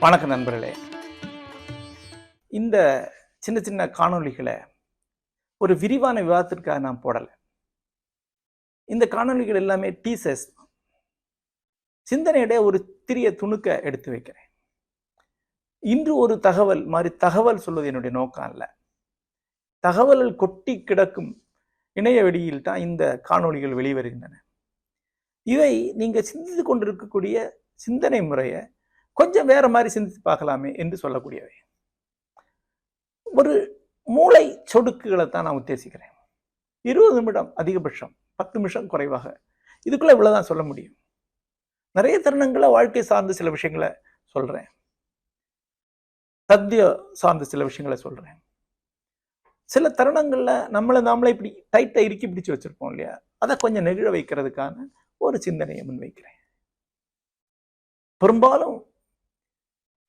வணக்கம் நண்பர்களே. இந்த சின்ன சின்ன காணொளிகளை ஒரு விரிவான விவாதத்திற்காக நான் போடலை. இந்த காணொளிகள் எல்லாமே டீசர்ஸ் சிந்தனையுடைய ஒரு சிறிய துணுக்க எடுத்து வைக்கிறேன். இன்று ஒரு தகவல் மாதிரி தகவல் சொல்வது என்னுடைய நோக்கம் அல்ல. தகவல்கள் கொட்டி கிடக்கும் இணைய வெளியில் தான் இந்த காணொளிகள் வெளிவருகின்றன. இதை நீங்கள் சிந்தித்து கொண்டிருக்கக்கூடிய சிந்தனை முறையை கொஞ்சம் வேற மாதிரி சிந்தித்து பார்க்கலாமே என்று சொல்லக்கூடியவை. ஒரு மூளை சொடுக்குகளை தான் நான் உத்தேசிக்கிறேன். இருபது நிமிடம் அதிகபட்சம் பத்து நிமிஷம் குறைவாக. இதுக்குள்ள இவ்வளவுதான் சொல்ல முடியும். நிறைய தருணங்களை வாழ்க்கை சார்ந்த சில விஷயங்களை சொல்றேன். சத்திய சார்ந்த சில விஷயங்களை சொல்றேன். சில தருணங்களில் நம்மளை நாமளே இப்படி டைட்டாக இறுக்கி பிடிச்சி வச்சுருப்போம் இல்லையா? அதை கொஞ்சம் நெகிழ வைக்கிறதுக்கான ஒரு சிந்தனையை முன்வைக்கிறேன். பெரும்பாலும்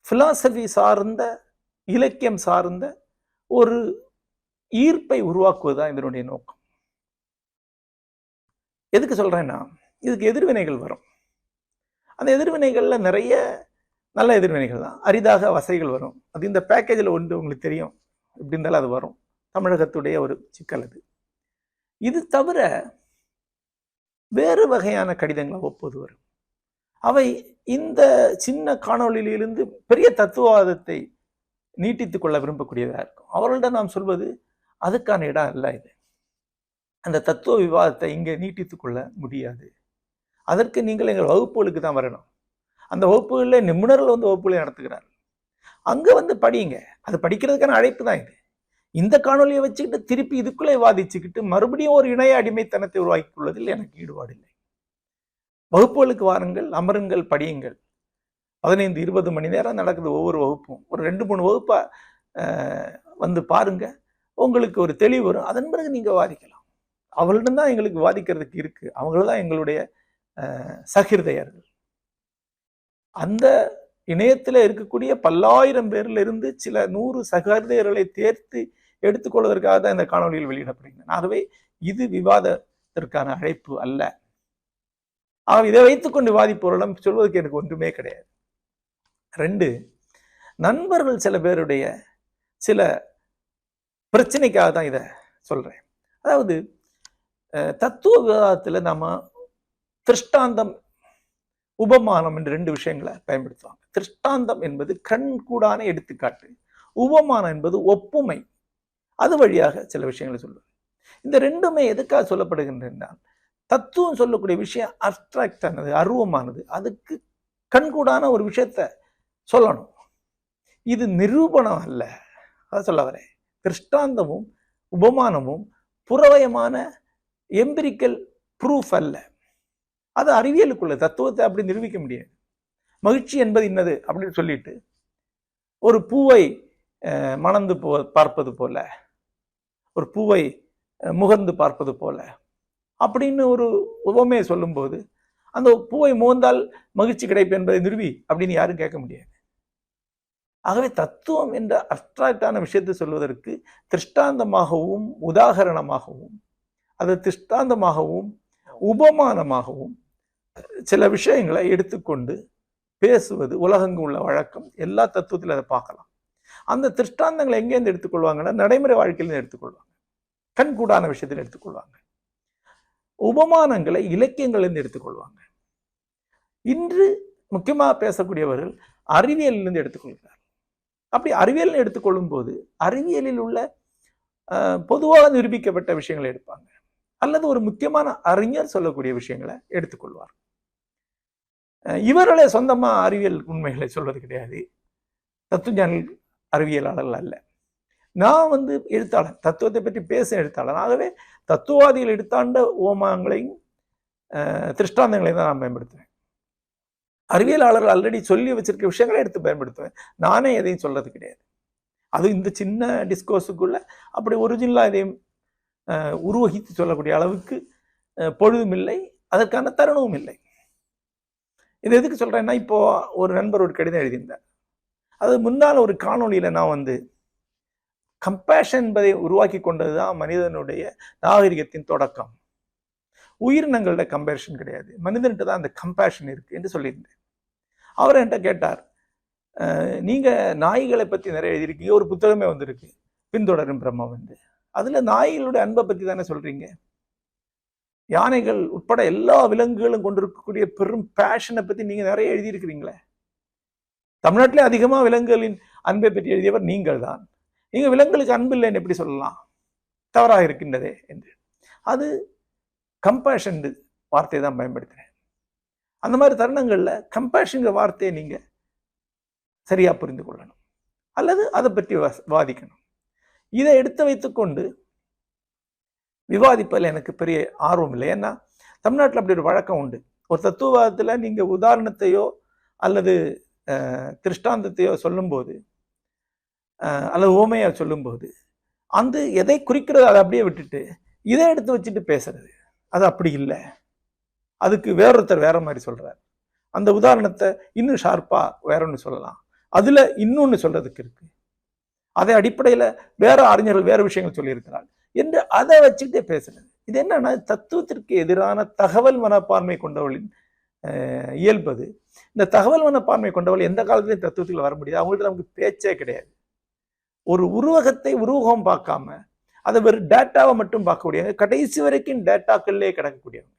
ஃபிலாசபி சார்ந்த இலக்கியம் சார்ந்த ஒரு ஈர்ப்பை உருவாக்குவதுதான் இதனுடைய நோக்கம். எதுக்கு சொல்கிறேன்னா இதுக்கு எதிர்வினைகள் வரும். அந்த எதிர்வினைகளில் நிறைய நல்ல எதிர்வினைகள் தான். அரிதாக வசைகள் வரும். அது இந்த பேக்கேஜில் ஒன்று உங்களுக்கு தெரியும். இப்படி இருந்தாலும் அது வரும். தமிழகத்துடைய ஒரு சிக்கல் அது. இது தவிர வேறு வகையான கடிதங்கள் அவ்வப்போது வரும். அவை இந்த சின்ன காணொளியிலிருந்து பெரிய தத்துவவாதத்தை நீட்டித்துக் கொள்ள விரும்பக்கூடியதாக இருக்கும். அவர்களிடம் நாம் சொல்வது அதுக்கான இடம் அல்ல இது. அந்த தத்துவ விவாதத்தை இங்கே நீட்டித்துக் கொள்ள முடியாது. அதற்கு நீங்கள் எங்கள் வகுப்புகளுக்கு தான் வரணும். அந்த வகுப்புகளில் நிபுணர்கள் வந்து வகுப்புகளை நடத்துகிறார்கள். அங்கே வந்து படியுங்க. அது படிக்கிறதுக்கான அழைப்பு தான் இது. இந்த காணொலியை வச்சுக்கிட்டு திருப்பி இதுக்குள்ளே வாதிச்சுக்கிட்டு மறுபடியும் ஒரு இணைய அடிமைத்தனத்தை உருவாக்கி கொள்வதில் எனக்கு ஈடுபாடு இல்லை வகுப்புகளுக்கு வாருங்கள் அமருங்கள் படியுங்கள். பதினைந்து இருபது மணி நேரம் நடக்குது ஒவ்வொரு வகுப்பும். ஒரு ரெண்டு மூணு வகுப்பா வந்து பாருங்க. உங்களுக்கு ஒரு தெளிவு வரும். அதன் பிறகு நீங்கள் வாதிக்கலாம். அவர்களிடம் தான் எங்களுக்கு வாதிக்கிறதுக்கு இருக்கு. அவங்கள தான் எங்களுடைய சகிருதையர்கள். அந்த இணையத்தில் இருக்கக்கூடிய பல்லாயிரம் பேர்ல இருந்து சில நூறு சகோதரர்களை தேர்த்து எடுத்துக்கொள்வதற்காக தான் இந்த காணொலியில் வெளியிடப்படுகின்றன. ஆகவே இது விவாதத்திற்கான அழைப்பு அல்ல. ஆக இதை வைத்துக்கொண்டு விவாதிப்பவர்களிடம் சொல்வதற்கு எனக்கு ஒன்றுமே கிடையாது. ரெண்டு நண்பர்கள் சில பேருடைய சில பிரச்சனைக்காக தான் இதை சொல்றேன். அதாவது தத்துவ விவாதத்தில் நம்ம திருஷ்டாந்தம் உபமானம் என்று ரெண்டு விஷயங்களை பயன்படுத்துவாங்க. திருஷ்டாந்தம் என்பது கண்கூடான எடுத்துக்காட்டு. உபமானம் என்பது ஒப்புமை. அது வழியாக சில விஷயங்களை சொல்லுவார் இந்த ரெண்டுமே எதுக்காக சொல்லப்படுகின்றால் தத்துவம் சொல்லக்கூடிய விஷயம் அப்டிராக்டானது அருவமானது. அதுக்கு கண்கூடான ஒரு விஷயத்த சொல்லணும். இது நிரூபணம் அல்ல. அதை சொல்ல வரேன். திருஷ்டாந்தமும் உபமானமும் புறவயமான எம்பிரிக்கல் ப்ரூஃப் அல்ல. அது அறிவியலுக்குள்ள தத்துவத்தை அப்படி நிரூபிக்க முடியாது. மகிழ்ச்சி என்பது இன்னது அப்படின்னு சொல்லிட்டு ஒரு பூவை மணந்து போ பார்ப்பது போல ஒரு பூவை முகர்ந்து பார்ப்பது போல. அப்படின்னு ஒரு உபமையை சொல்லும்போது அந்த பூவை முகந்தால் மகிழ்ச்சி கிடைப்பு என்பதை நிறுவி அப்படின்னு யாரும் கேட்க முடியாது. ஆகவே தத்துவம் என்ற அப்டிராக்டான விஷயத்தை சொல்வதற்கு திருஷ்டாந்தமாகவும் உதாகரணமாகவும் அது திருஷ்டாந்தமாகவும் உபமானமாகவும் சில விஷயங்களை எடுத்துக்கொண்டு பேசுவது உலகங்கு உள்ள வழக்கம் எல்லா தத்துவத்திலும் அதை பார்க்கலாம். அந்த திருஷ்டாந்தங்களை எங்கேருந்து எடுத்துக்கொள்வாங்கன்னா நடைமுறை வாழ்க்கையிலேருந்து எடுத்துக்கொள்வாங்க. கண்கூடான விஷயத்தில் எடுத்துக்கொள்வாங்க. உபமானங்களை இலக்கியங்கள்லேருந்து எடுத்துக்கொள்வாங்க. இன்று முக்கியமாக பேசக்கூடியவர்கள் அறிவியலிலிருந்து எடுத்துக்கொள்கிறார் அப்படி அறிவியல் எடுத்துக்கொள்ளும் போது அறிவியலில் உள்ள பொதுவாக நிரூபிக்கப்பட்ட விஷயங்களை எடுப்பாங்க. அல்லது ஒரு முக்கியமான அறிஞர் சொல்லக்கூடிய விஷயங்களை எடுத்துக்கொள்வார். இவர்களே சொந்தமாக அறிவியல் உண்மைகளை சொல்வது கிடையாது. தத்துவஞானி அறிவியலாளர்கள் அல்ல. நான் வந்து எழுத்தாளன். தத்துவத்தை பற்றி பேச எழுத்தாளர் ஆகவே தத்துவவாதிகள் எடுத்தாண்ட ஓமாங்களையும் திருஷ்டாந்தங்களையும் தான் நான் பயன்படுத்துவேன். அறிவியலாளர்கள் ஆல்ரெடி சொல்லி வச்சிருக்க விஷயங்களை எடுத்து பயன்படுத்துவேன். நானே எதையும் சொல்றது கிடையாது. அது இந்த சின்ன டிஸ்கோஸுக்குள்ள அப்படி ஒரிஜினலாக இதையும் உருவகித்து சொல்லக்கூடிய அளவுக்கு பொழுதும் இல்லை. அதற்கான தருணமும் இல்லை. இது எதுக்கு சொல்கிறேன்னா இப்போ ஒரு நண்பர் ஒரு கடிதம் எழுதியிருந்தார். அது முன்னால் ஒரு காணொலியில் நான் வந்து கம்பேஷன் என்பதை உருவாக்கி கொண்டது தான் மனிதனுடைய நாகரிகத்தின் தொடக்கம். உயிரினங்களோட கம்பேரிஷன் கிடையாது. மனிதன்கிட்ட தான் அந்த கம்பேஷன் இருக்கு என்று சொல்லியிருந்தேன். அவர் என்கிட்ட கேட்டார் நீங்கள் நீங்க நாய்களை பத்தி நிறைய எழுதியிருக்கீங்க ஒரு புத்தகமே வந்திருக்கு பின்தொடரும் பிரம்மம் வந்து. அதுல நாய்களுடைய அன்பை பத்தி தானே சொல்றீங்க? யானைகள் உட்பட எல்லா விலங்குகளும் கொண்டிருக்கக்கூடிய பெரும் பேஷனை பத்தி நீங்க நிறைய எழுதியிருக்கிறீங்களே. தமிழ்நாட்டிலே அதிகமா விலங்குகளின் அன்பை பற்றி எழுதியவர் நீங்கள் தான் நீங்கள் விலங்குகளுக்கு அன்பு இல்லைன்னு எப்படி சொல்லலாம்? தவறாக இருக்கின்றதே என்று. அது கம்பேஷன் வார்த்தையை தான் பயன்படுத்துகிறேன் அந்த மாதிரி தருணங்களில் கம்பேஷனுங்கிற வார்த்தையை நீங்கள் சரியாக புரிந்து கொள்ளணும். அல்லது அதை பற்றி வா- வாதிக்கணும். இதை எடுத்து வைத்துக்கொண்டு விவாதிப்பதில் எனக்கு பெரிய ஆர்வம் இல்லை. ஏன்னா தமிழ்நாட்டில் அப்படி ஒரு வழக்கம் உண்டு. ஒரு தத்துவவாதத்தில் நீங்கள் உதாரணத்தையோ அல்லது திருஷ்டாந்தத்தையோ சொல்லும்போது அல்லது ஓமையாக சொல்லும்போது அந்த எதை குறிக்கிறதோ அதை அப்படியே விட்டுட்டு இதை எடுத்து வச்சுட்டு பேசுறது. அது அப்படி இல்லை. அதுக்கு வேறொருத்தர் வேற மாதிரி சொல்றார். அந்த உதாரணத்தை இன்னும் ஷார்ப்பா வேற ஒன்று சொல்லலாம். அதுல இன்னொன்று சொல்றதுக்கு இருக்கு. அதை அடிப்படையில் வேற அறிஞர்கள் வேற விஷயங்கள் சொல்லியிருக்கிறார் என்று அதை வச்சுக்கிட்டே பேசுறது. இது என்னன்னா தத்துவத்திற்கு எதிரான தகவல் மனப்பான்மை கொண்டவளின் இயல்பது இந்த தகவல் மனப்பான்மை கொண்டவள் எந்த காலத்திலையும் தத்துவத்தில் வர முடியாது. அவங்கள்ட்ட நமக்கு பேச்சே கிடையாது. ஒரு உருவகத்தை உருவகம் பார்க்காம அதை வெறும் டேட்டாவை மட்டும் பார்க்கக்கூடியவங்க கடைசி வரைக்கும் டேட்டாக்கள்லேயே கிடக்கக்கூடியவங்க.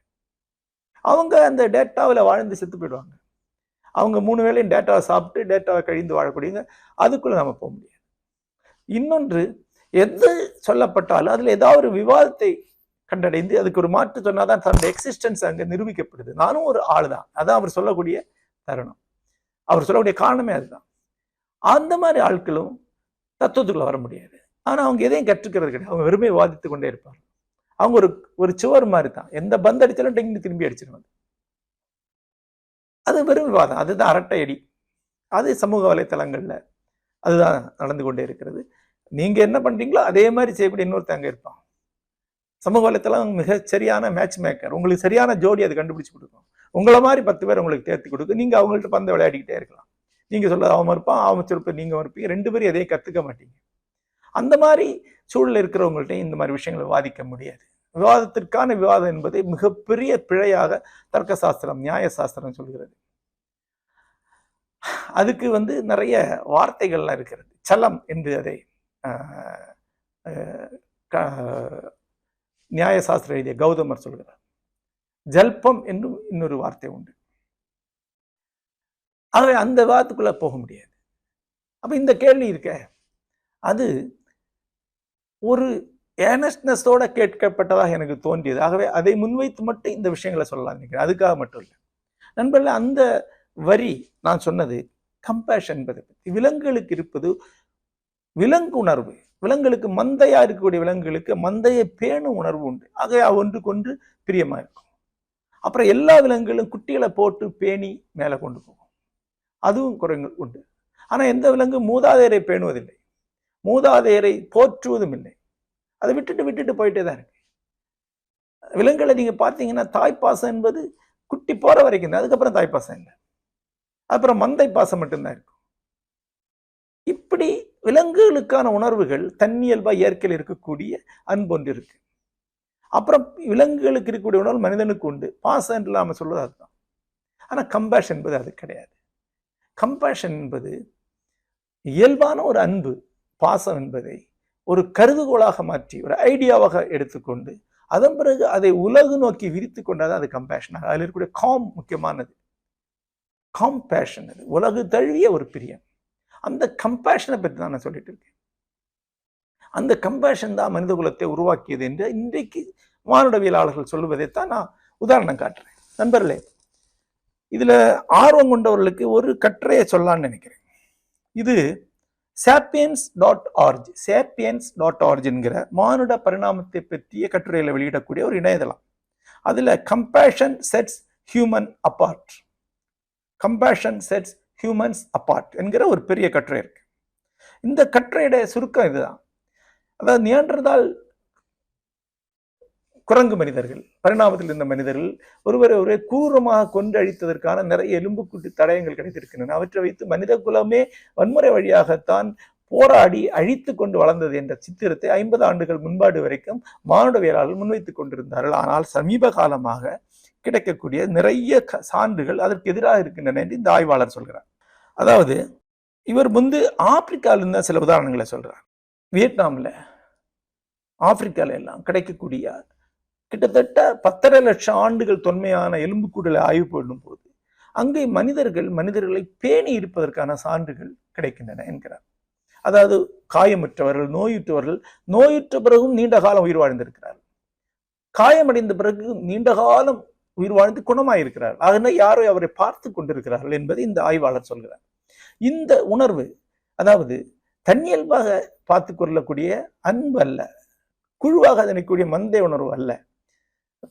அவங்க அந்த டேட்டாவில் வாழ்ந்து செத்து போயிடுவாங்க. அவங்க மூணு வேளையும் டேட்டாவை சாப்பிட்டு டேட்டாவை கழிந்து வாழக்கூடியவங்க அதுக்குள்ளே நம்ம போக முடியாது. இன்னொன்று எது சொல்லப்பட்டாலும் அதில் ஏதாவது ஒரு விவாதத்தை கண்டடைந்து அதுக்கு ஒரு மாற்று சொன்னால் தான் தன்னுடைய எக்ஸிஸ்டன்ஸ் அங்கே நிரூபிக்கப்படுது. நானும் ஒரு ஆள் தான் அதான் அவர் சொல்லக்கூடிய தருணம். அவர் சொல்லக்கூடிய காரணமே அதுதான். அந்த மாதிரி ஆட்களும் தத்துவத்துக்குள்ளே வர முடியாது. ஆனால் அவங்க எதையும் கற்றுக்கிறது கிடையாது. அவங்க வெறுமையை வாதித்து கொண்டே இருப்பாங்க. அவங்க ஒரு ஒரு சுவர் மாதிரி தான் எந்த பந்து அடித்தாலும் டெங்கு திரும்பி அடிச்சிருவாங்க அது. வெறும் விவாதம். அதுதான் அரட்டை அடி. அது சமூக வலைத்தளங்களில் அதுதான் நடந்து கொண்டே இருக்கிறது. நீங்கள் என்ன பண்ணுறீங்களோ அதே மாதிரி செய்யக்கூடிய இன்னொருத்தங்க இருப்பான். சமூக வலைத்தளம் மிக சரியான மேட்ச் மேக்கர் உங்களுக்கு சரியான ஜோடி அது கண்டுபிடிச்சு கொடுக்கும். உங்களை மாதிரி பத்து பேர் உங்களுக்கு தேர்த்தி கொடுக்கும். நீங்கள் அவங்கள்ட்ட பந்தை விளையாடிக்கிட்டே இருக்கலாம். நீங்கள் சொல்ல அவன் மறுப்பான் அவன் சொல்ல நீங்கள் மறுப்பீங்க. ரெண்டு பேரும் எதையும் கற்றுக்க மாட்டீங்க. அந்த மாதிரி சூழல் இருக்கிறவங்கள்ட்டையும் இந்த மாதிரி விஷயங்களை வாதிக்க முடியாது. விவாதத்திற்கான விவாதம் என்பதை மிகப்பெரிய பிழையாக தர்க்க சாஸ்திரம் நியாய சாஸ்திரம் சொல்கிறது. அதுக்கு வந்து நிறைய வார்த்தைகள்லாம் இருக்கிறது. சலம் என்று அதை நியாயசாஸ்திரம் நியாய சாஸ்திரம் எழுதிய கௌதமர் சொல்கிறார். ஜல்பம் என்றும் இன்னொரு வார்த்தை உண்டு. ஆகவே அந்த விவாதத்துக்குள்ள போக முடியாது. அப்போ இந்த கேள்வி இருக்க. அது ஒரு ஏனஸ்னஸோட கேட்கப்பட்டதாக எனக்கு தோன்றியது. ஆகவே அதை முன்வைத்து மட்டும் இந்த விஷயங்களை சொல்லலாம் நினைக்கிறேன். அதுக்காக மட்டும் இல்லை. நண்பர்கள் அந்த வரி நான் சொன்னது கம்பேஷன் என்பதை பற்றி விலங்குகளுக்கு இருப்பது விலங்கு உணர்வு விலங்குகளுக்கு மந்தையாக இருக்கக்கூடிய விலங்குகளுக்கு மந்தையை பேணும் உணர்வு உண்டு. ஆகவே அவை பிரியமாக இருக்கும். அப்புறம் எல்லா விலங்குகளும் குட்டிகளை போட்டு பேணி மேலே கொண்டு போகும். அதுவும் குறைகள் உண்டு. ஆனா எந்த விலங்கு மூதாதையரை பேணுவதில்லை. மூதாதையரை போற்றுவதும் இல்லை. அதை விட்டுட்டு விட்டுட்டு போயிட்டே தான் இருக்கு. விலங்குகளை நீங்க பார்த்தீங்கன்னா தாய்ப்பாசம் என்பது குட்டி போகிற வரைக்கும் தான். அதுக்கப்புறம் தாய்ப்பாசம் இல்லை. அப்புறம் மந்தை பாசம் மட்டும்தான் இருக்கும். இப்படி விலங்குகளுக்கான உணர்வுகள் தன்னியல்பா இயற்கையில் இருக்கக்கூடிய அன்பொன்று இருக்கு. அப்புறம் விலங்குகளுக்கு இருக்கக்கூடிய உணர்வு மனிதனுக்கு உண்டு. பாசம் என்று நாம சொல்வது அதுதான். ஆனா கம்பேஷன் என்பது அது கிடையாது. கம்பேஷன் என்பது இயல்பான ஒரு அன்பு பாசம் என்பதை ஒரு கருதுகோளாக மாற்றி ஒரு ஐடியாவாக எடுத்துக்கொண்டு அதன் பிறகு அதை உலகு நோக்கி விரித்து கொண்டாதான் அது கம்பேஷன் அதில் இருக்கக்கூடிய காம் முக்கியமானது. காம்பேஷன் அது உலகு தழுவிய ஒரு பிரியம். அந்த கம்பேஷனை பற்றி தான் நான் சொல்லிட்டு இருக்கேன். அந்த கம்பேஷன் தான் மனித குலத்தை உருவாக்கியது என்று இன்றைக்கு மானுடவியலாளர்கள் சொல்லுவதைத்தான் நான் உதாரணம் காட்டுறேன். நண்பர்களே இதில் ஆர்வம் கொண்டவர்களுக்கு ஒரு கட்டுரையை சொல்லலாம்னு நினைக்கிறேன். இது Sapiens dot org Sapiens dot ஆர்ஜ்ங்கிற மானுட பரிணாமத்தை பற்றிய கட்டுரையில் வெளியிடக்கூடிய ஒரு இணையதளம். அதில் compassion sets human apart compassion sets humans apart என்கிற ஒரு பெரிய கட்டுரை இருக்கு. இந்த கட்டுரையுடைய சுருக்கம் இதுதான். அதாவது நியன்றதால் குரங்கு மனிதர்கள் பரிணாமத்தில் இருந்த மனிதர்கள் ஒருவரை ஒரே கூரமாக கொண்டு அழித்ததற்கான நிறைய எலும்புக்கூட்டு தடயங்கள் கிடைத்திருக்கின்றன. அவற்றை வைத்து மனித குலமே வன்முறை வழியாகத்தான் போராடி அழித்து கொண்டு வளர்ந்தது என்ற சித்திரத்தை ஐம்பது ஆண்டுகள் முன்பாடு வரைக்கும் மானுடவியலாளர்கள் முன்வைத்துக் கொண்டிருந்தார்கள். ஆனால் சமீப காலமாக கிடைக்கக்கூடிய நிறைய க- சான்றுகள் அதற்கு எதிராக இருக்கின்றன என்று இந்த ஆய்வாளர் சொல்கிறார். அதாவது இவர் முந்து ஆப்பிரிக்கால இருந்த சில உதாரணங்களை சொல்கிறார் வியட்நாமில் ஆப்பிரிக்காவில் எல்லாம் கிடைக்கக்கூடிய கிட்டத்தட்ட பத்தரை லட்சம் ஆண்டுகள் தொன்மையான எலும்புக்கூடலை ஆய்வு பண்ணும்போது அங்கே மனிதர்கள் மனிதர்களை பேணி இருப்பதற்கான சான்றுகள் கிடைக்கின்றன என்கிறார். அதாவது காயமுற்றவர்கள் நோயுற்றவர்கள் நோயுற்ற பிறகும் நீண்ட காலம் உயிர் வாழ்ந்திருக்கிறார்கள். காயமடைந்த பிறகு நீண்ட காலம் உயிர் வாழ்ந்து குணமாயிருக்கிறார். அதனால் யாரோ அவரை பார்த்து கொண்டிருக்கிறார்கள் என்பதை இந்த ஆய்வாளர் சொல்கிறார். இந்த உணர்வு அதாவது தன்னியல்பாக பார்த்து கொள்ளக்கூடிய அன்பு அல்ல குழுவாக அதனைக்கூடிய மந்தை உணர்வு அல்ல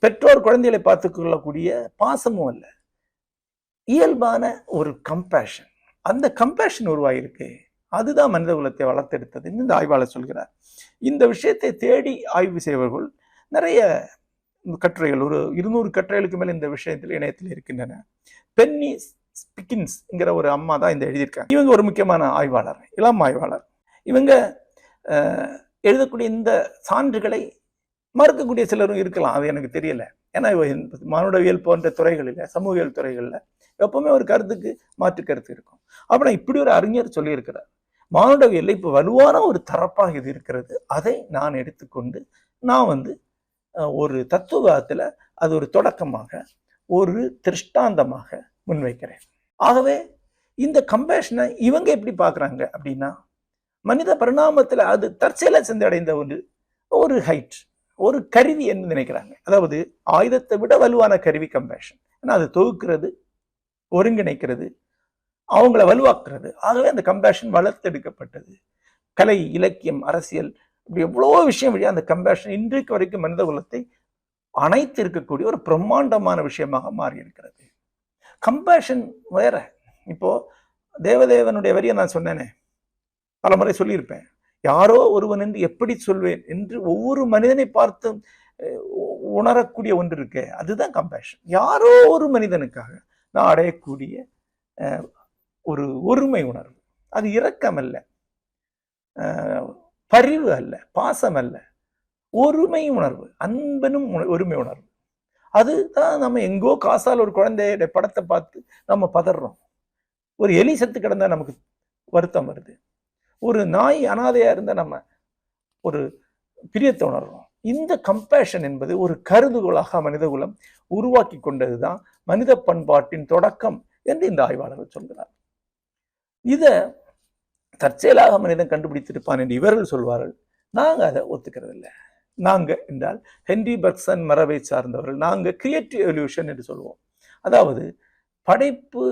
பெற்றோர் குழந்தைகளை பார்த்து கொள்ளக்கூடிய பாசமும் அல்ல. இயல்பான ஒரு கம்பேஷன் அந்த கம்பேஷன் உருவாகிருக்கு அதுதான் மனித குலத்தை வளர்த்தெடுத்ததுன்னு இந்த ஆய்வாளர் சொல்கிறார். இந்த விஷயத்தை தேடி ஆய்வு செய்வர்கள் நிறைய கட்டுரைகள் ஒரு இருநூறு கட்டுரைகளுக்கு மேல் இந்த விஷயத்தில் இணையத்தில் இருக்கின்றன. பென்னி ஸ்பிக்கின்ஸ்ங்கிற ஒரு அம்மா தான் இந்த எழுதியிருக்காங்க. இவங்க ஒரு முக்கியமான ஆய்வாளர் இளம் ஆய்வாளர். இவங்க எழுதக்கூடிய இந்த சான்றுகளை மறுக்கக்கூடிய சிலரும் இருக்கலாம் அது எனக்கு தெரியல. ஏன்னா மானுடவியல் போன்ற துறைகளில் சமூகவியல் துறைகளில் எப்பவுமே ஒரு கருத்துக்கு மாற்று கருத்து இருக்கும். அப்புறம் இப்படி ஒரு அறிஞர் சொல்லியிருக்கிறார். மானுடவியல்ல இப்போ வலுவான ஒரு தரப்பாக இது இருக்கிறது. அதை நான் எடுத்துக்கொண்டு நான் வந்து ஒரு தத்துவத்தில் அது ஒரு தொடக்கமாக ஒரு திருஷ்டாந்தமாக முன்வைக்கிறேன். ஆகவே இந்த கம்பேஷனை இவங்க எப்படி பார்க்குறாங்க அப்படின்னா மனித பரிணாமத்தில் அது தற்செயலாக சென்றடைந்த ஒரு ஒரு ஹைட் ஒரு கருவி என்று நினைக்கிறாங்க. அதாவது ஆயுதத்தை விட வலுவான கருவி கம்பேஷன் ஏன்னா அது தொகுக்கிறது ஒருங்கிணைக்கிறது அவங்கள வலுவாக்குறது. ஆகவே அந்த கம்பேஷன் வளர்த்தெடுக்கப்பட்டது. கலை இலக்கியம் அரசியல் இப்படி எவ்வளோ விஷயம் வழியாக அந்த கம்பேஷன் இன்றைக்கு வரைக்கும் மனித குலத்தை அனைத்து இருக்கக்கூடிய ஒரு பிரம்மாண்டமான விஷயமாக மாறி இருக்கிறது கம்பேஷன் வேற. இப்போ தேவதேவனுடைய வரியை நான் சொன்னேனே. பல முறை சொல்லியிருப்பேன். யாரோ ஒருவன் என்று எப்படி சொல்வேன் என்று ஒவ்வொரு மனிதனை பார்த்து உணரக்கூடிய ஒன்று இருக்கு அதுதான் கம்பேஷன் யாரோ ஒரு மனிதனுக்காக நான் அடையக்கூடிய ஒரு ஒருமை உணர்வு. அது இரக்கம் அல்ல. பரிவு அல்ல பாசம் அல்ல. ஒருமை உணர்வு அன்பனும் ஒருமை உணர்வு. அதுதான் நம்ம எங்கோ காசால் ஒரு குழந்தையோட படத்தை பார்த்து நம்ம பதறோம் ஒரு எலி செத்து கிடந்தா நமக்கு வருத்தம் வருது. ஒரு நாய் அனாதையாக இருந்தால் நம்ம ஒரு பிரியத்தை உணர்றோம். இந்த கம்பேஷன் என்பது ஒரு கருதுகோளாக மனிதகுலம் உருவாக்கி கொண்டது தான் மனித பண்பாட்டின் தொடக்கம் என்று இந்த ஆய்வாளர்கள் சொல்கிறார். இதை தற்செயலாக மனிதன் கண்டுபிடித்திருப்பான் என்று இவர்கள் சொல்வார்கள். நாங்கள் அதை ஒத்துக்கிறது இல்லை நாங்கள் என்றால் ஹென்ரி பர்க்சன் மரபை சார்ந்தவர்கள். நாங்கள் கிரியேட்டிவ் எவல்யூஷன் என்று சொல்லுவோம் அதாவது படைப்பு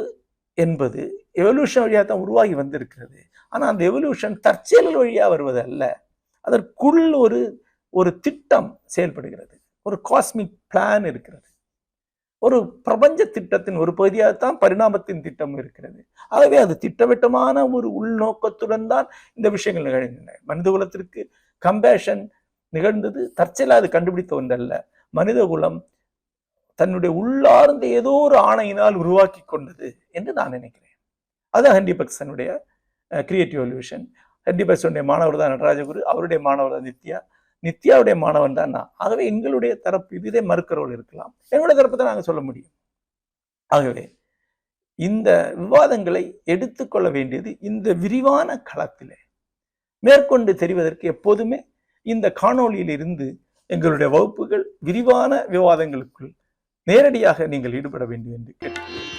என்பது எவல்யூஷன் வழியாக தான் உருவாகி வந்திருக்கிறது. ஆனால் அந்த எவல்யூஷன் தற்செயல் வழியாக வருவது அல்ல அதற்குள் ஒரு ஒரு திட்டம் செயல்படுகிறது. ஒரு காஸ்மிக் பிளான் இருக்கிறது. ஒரு பிரபஞ்ச திட்டத்தின் ஒரு பகுதியாகத்தான் பரிணாமத்தின் திட்டம் இருக்கிறது. ஆகவே அது திட்டவட்டமான ஒரு உள்நோக்கத்துடன் தான் இந்த விஷயங்கள் நிகழ்கின்றன. மனித குலத்திற்கு கம்பேஷன் நிகழ்ந்தது. தற்செயலாக அது கண்டுபிடித்த ஒன்றல்ல. மனித குலம் தன்னுடைய உள்ளார்ந்த ஏதோ ஒரு ஆணையினால் உருவாக்கி கொண்டது என்று நான் நினைக்கிறேன். அது ஹண்டிபக்சனுடைய கிரியேட்டிவ் எவல்யூஷன் ஹண்டிபக்சனுடைய மாணவர் தான் நடராஜகுரு அவருடைய மாணவர் தான் நித்யா. நித்யாவுடைய மாணவன் தான் நான். ஆகவே எங்களுடைய தரப்பு இதே மறுக்கிறவர்கள் இருக்கலாம். எங்களுடைய தரப்பு தான் நாங்கள் சொல்ல முடியும். ஆகவே இந்த விவாதங்களை எடுத்துக்கொள்ள வேண்டியது இந்த விரிவான களத்திலே. மேற்கொண்டு தெரிவதற்கு எப்போதுமே இந்த காணொளியில் இருந்து எங்களுடைய வகுப்புகள் விரிவான விவாதங்களுக்குள் நேரடியாக நீங்கள் ஈடுபட வேண்டும் என்று கேட்டுக்கொள்கிறேன்.